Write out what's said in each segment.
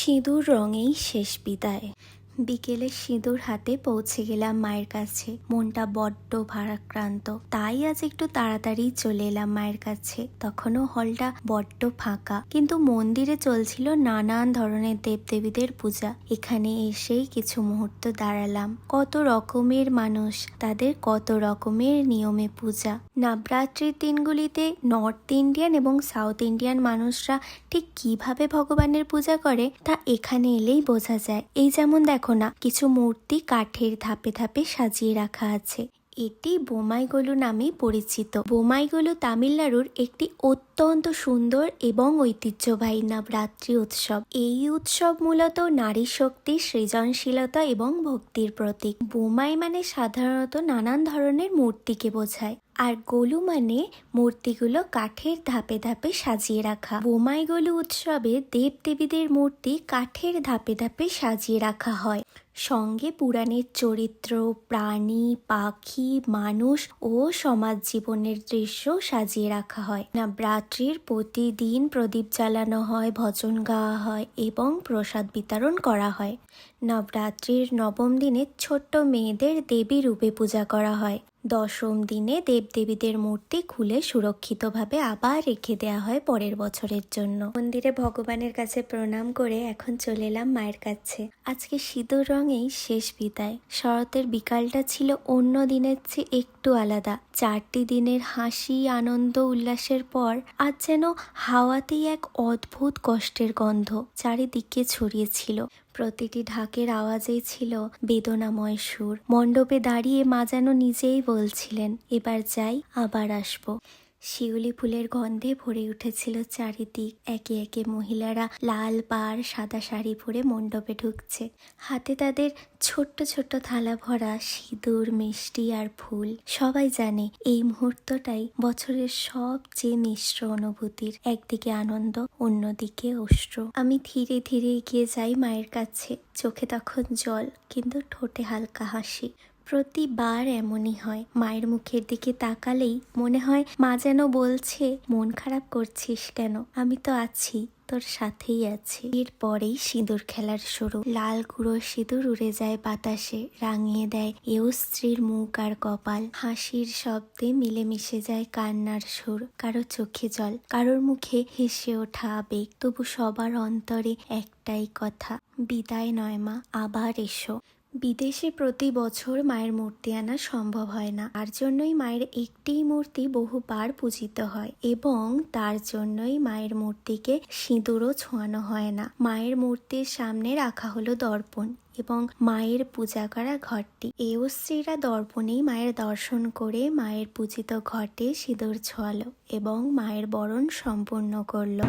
সিঁদুর রঙেই শেষ বিদায়। বিকেলে সিঁদুর হাতে পৌঁছে গেলাম মায়ের কাছে। মনটা বড্ড ভারাক্রান্ত। তাই আজ একটু তাড়াতাড়ি চলে এলাম মায়ের কাছে। তখনও হলটা বড্ড ফাঁকা। কিন্তু মন্দিরে চলছিল নানান ধরনের দেবদেবীদের পূজা। এখানে এসেই কিছু মুহূর্ত দাঁড়ালাম। কত রকমের মানুষ, তাদের কত রকমের নিয়মে পূজা। নবরাত্রির দিনগুলিতে নর্থ ইন্ডিয়ান এবং সাউথ ইন্ডিয়ান মানুষরা ঠিক কীভাবে ভগবানের পূজা করে, তা এখানে এলেই বোঝা যায়। এই যেমন দেখো না কিছু মূর্তি কাঠের ধাপে ধাপে সাজিয়ে রাখা আছে। এটি বোমাইগলু নামে পরিচিত। বোমাইগলু তামিলনাড়ুর একটি অত্যন্ত সুন্দর এবং ঐতিহ্যবাহী নবরাত্রি উৎসব। এই উৎসব মূলত নারী শক্তি, সৃজনশীলতা এবং ভক্তির প্রতীক। বোমাই মানে সাধারণত নানান ধরনের মূর্তিকে বোঝায়। আর গোলু মানে মূর্তিগুলো কাঠের ধাপে ধাপে সাজিয়ে রাখা। বোমাইগলু উৎসবে দেবদেবীদের মূর্তি কাঠের ধাপে ধাপে সাজিয়ে রাখা হয়। সঙ্গে পুরাণের চরিত্র, প্রাণী, পাখি, মানুষ ও সমাজ জীবনের দৃশ্য সাজিয়ে রাখা হয়। নবরাত্রির প্রতিদিন প্রদীপ জ্বালানো হয়, ভজন গাওয়া হয় এবং প্রসাদ বিতরণ করা হয়। নবরাত্রির নবম দিনে ছোট্ট মেয়েদের দেবী রূপে পূজা করা হয়। দশম দিনে দেবদেবীদের মূর্তি খুলে সুরক্ষিতভাবে আবার রেখে দেওয়া হয় পরের বছরের জন্য। মন্দিরে ভগবানের কাছে প্রণাম করে এখন চলে এলাম মায়ের কাছে। আজকে সিঁদুর রঙেই শেষ বিদায়। শরতের বিকালটা ছিল অন্য দিনের চেয়ে একটু আলাদা। চারটি দিনের হাসি, আনন্দ, উল্লাসের পর আজ যেন হাওয়াতেই এক অদ্ভুত কষ্টের গন্ধ চারিদিকে ছড়িয়েছিল প্রতিটি ঢাকের আওয়াজেই ছিল বেদনাময় সুর। মণ্ডপে দাঁড়িয়ে মা যেন নিজেই বলছিলেন, এবার যাই, আবার আসব। শিউলি ফুলের গন্ধে ভরে উঠেছিল চারিদিক। একে একে মহিলারা লাল পাড় সাদা শাড়ি পরে মণ্ডপে ঢুকছে। হাতে তাদের ছোট্ট ছোট্ট থালা ভরা সিঁদুর, মিষ্টি আর ফুল। সবাই জানে এই মুহূর্তটাই বছরের সবচেয়ে মিশ্র অনুভূতির। একদিকে আনন্দ, অন্যদিকে অশ্র আমি ধীরে ধীরে এগিয়ে যাই মায়ের কাছে। চোখে তখন জল, কিন্তু ঠোঁটে হালকা হাসি। প্রতিবার এমনই হয়। মায়ের মুখের দিকে তাকালেই মনে হয়, মা যেন বলছে, মন খারাপ করছিস কেন? আমি তো আছি, তোর সাথেই আছি। এরপরেই সিঁদুর খেলার শুরু। লাল গুঁড়ো সিঁদুর উড়ে যায় বাতাসে, রাঙিয়ে দেয় এও স্ত্রীর মুখ আর কপাল। হাসির শব্দে মিলেমিশে যায় কান্নার সুর, কারও চোখে জল, কারোর মুখে হেসে ওঠা আবেগ। তবু সবার অন্তরে একটাই কথা, বিদায় নয় মা, আবার এসো। বিদেশে প্রতি বছর মায়ের মূর্তি আনা সম্ভব হয় না। তার জন্যই মায়ের একটিই মূর্তি বহুবার পূজিত হয় এবং তার জন্যই মায়ের মূর্তিকে সিঁদুরও ছোঁয়ানো হয় না। মায়ের মূর্তির সামনে রাখা হলো দর্পণ এবং মায়ের পূজা করা ঘরটি। এও স্ত্রীরা দর্পণেই মায়ের দর্শন করে মায়ের পূজিত ঘটে সিঁদুর ছোঁয়ালো এবং মায়ের বরণ সম্পূর্ণ করল।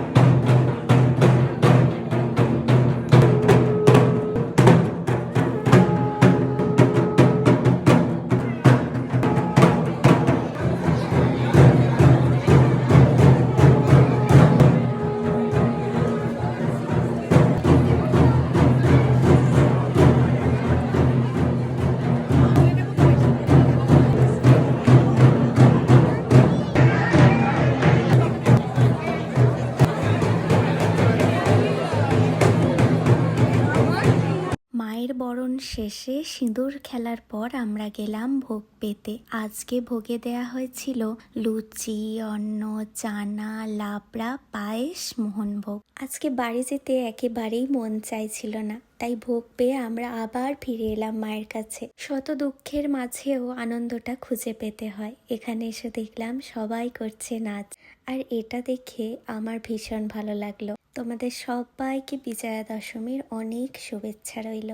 মায়ের বরণ শেষে সিঁদুর খেলার পর আমরা গেলাম ভোগ পেতে। আজকে ভোগে দেয়া হয়েছিল লুচি, অন্ন, চানা, লাবড়া, পায়েস, মোহনভোগ। আজকে বাড়ি যেতে একেবারেই মন চাইছিল না। তাই ভোগ পেয়ে আমরা আবার ফিরে এলাম মায়ের কাছে। শত দুঃখের মাঝেও আনন্দটা খুঁজে পেতে হয়। এখানে এসে দেখলাম সবাই করছে নাচ। আর এটা দেখে আমার ভীষণ ভালো লাগল। তোমাদের সবাইকে বিজয়া দশমীর অনেক শুভেচ্ছা রইল।